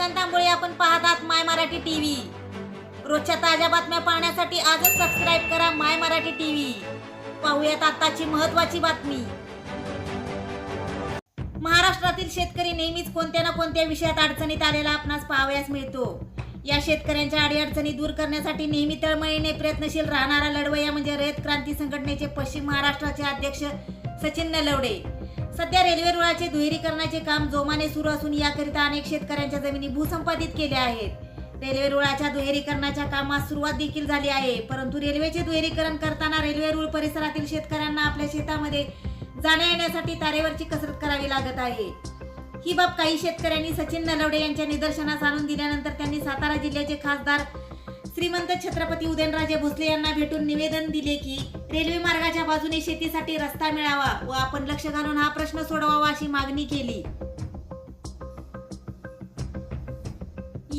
मुस्कान तांबोळे आपण पाहतात माय Marathi T V रोजच्या ताज्या बातम्या पाहण्यासाठी आजच सबस्क्राईब करा माय मराठी टी व्ही पाहूयात आताची महत्वाची बातमी. महाराष्ट्रातील शेतकरी नेहमीच कोणत्या ना कोणत्या विषयात अडचणीत आलेला आपणास पाहावयास मिळतो. या शेतकऱ्यांच्या अडीअडचणी दूर करण्यासाठी नेहमी तळमळीने प्रयत्नशील राहणारा लढवय्या म्हणजे रयत क्रांती संघटनेचे पश्चिम महाराष्ट्राचे अध्यक्ष सचिन नलवडे. सध्या रेल्वे रुळाचे दुहेरीकरणाचे काम जोमाने सुरू असून याकरिता अनेक शेतकऱ्यांच्या जमिनी भूसंपादित केल्या आहेत. रेल्वे रुळाच्या दुहेरीकरणाच्या कामास सुरुवात देखील झाली आहे परंतु रेल्वेचे दुहेरीकरण करताना रेल्वे रुळ परिसरातील शेतकऱ्यांना आपल्या शेतामध्ये जाण्या येण्यासाठी तारेवरची कसरत करावी लागत आहे. ही बाब काही शेतकऱ्यांनी सचिन नलवडे यांच्या निदर्शनास आणून दिल्यानंतर त्यांनी सातारा जिल्ह्याचे खासदार श्रीमंत छत्रपती उदयनराजे भोसले यांना भेटून निवेदन दिले की रेल्वे मार्गाच्या बाजूने शेतीसाठी रस्ता मिळावा व आपण लक्ष घालून हा प्रश्न सोडवावा अशी मागणी केली.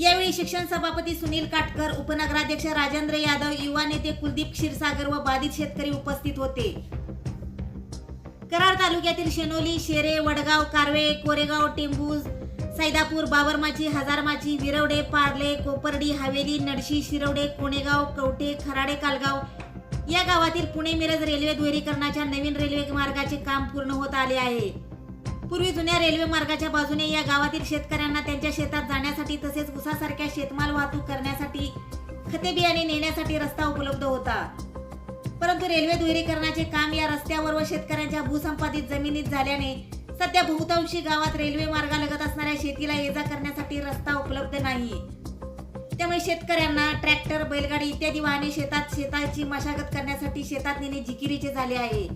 यावेळी शिक्षण सभापती सुनील काटकर उपनगराध्यक्ष राजेंद्र यादव युवा नेते कुलदीप क्षीरसागर व बाधित शेतकरी उपस्थित होते. कराड तालुक्यातील शेनोली शेरे वडगाव कारवे कोरेगाव टेंबूज सैदापूर बाबरमाची हजारमाची विरवडे पार्ले कोपर्डी हवेली नडशी शिरवडे कोणेगाव कवटे खराडे कालगाव या गावातील पुणे मिरज रेल्वे दुहेरीकरणाच्या नवीन रेल्वे मार्गाचे काम पूर्ण होत आले आहे. पूर्वी जुन्या रेल्वे मार्गाच्या बाजूने या गावातील शेतकऱ्यांना त्यांच्या शेतात जाण्यासाठी तसेच उसासारख्या शेतमाल वाहतूक करण्यासाठी खते बियाणे नेण्यासाठी रस्ता उपलब्ध होता. परंतु रेल्वे दुहेरीकरणाचे काम या रस्त्यावर व शेतकऱ्यांच्या भूसंपादित जमिनीत झाल्याने सध्या बहुतांशी गावात रेल्वे मार्गालगत असणाऱ्या शेतीला ये जा करण्यासाठी रस्ता उपलब्ध नाही. त्यामुळे शेतकऱ्यांना ट्रॅक्टर बैलगाडी इत्यादी वाहने शेतात शेताची मशागत करण्यासाठी शेतात नेणे जिकिरीचे झाले आहे.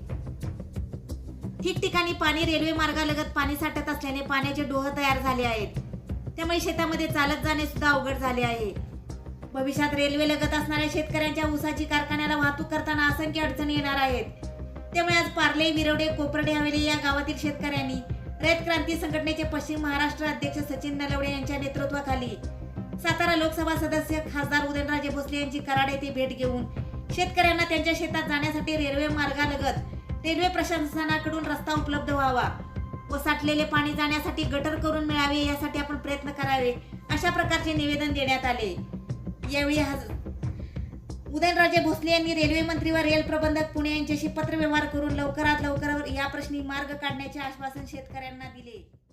ठिकठिकाणी पाणी रेल्वे मार्गालगत पाणी साठत असल्याने पाण्याचे डोह तयार झाले आहेत. त्यामुळे शेतामध्ये चालत जाणे सुद्धा अवघड झाले आहे. भविष्यात रेल्वे लगत असणाऱ्या शेतकऱ्यांच्या ऊसाची कारखान्याला वाहतूक करताना असंख्य अडचणी येणार आहेत. त्यामुळे आज पार्ले विरवडे कोपर्डे हवेली या गावातील शेतकऱ्यांनी रयत क्रांती संघटनेचे पश्चिम महाराष्ट्र अध्यक्ष सचिन नलवडे यांच्या नेतृत्वाखाली सातारा लोकसभा सदस्य खासदार उदयनराजे भोसले यांची कराड येथे भेट घेऊन शेतकऱ्यांना त्यांच्या शेतात जाण्यासाठी रेल्वे मार्गालगत रेल्वे प्रशासनाकडून रस्ता उपलब्ध व्हावा व साठलेले पाणी जाण्यासाठी गटर करून मिळावे यासाठी आपण प्रयत्न करावे अशा प्रकारचे निवेदन देण्यात आले. यावेळी उदयनराजे भोसले यांनी रेल्वे मंत्री व रेल प्रबंधक पुणे यांच्याशी पत्रव्यवहार करून लवकरात लवकर या प्रश्नी मार्ग काढण्याचे आश्वासन शेतकऱ्यांना दिले.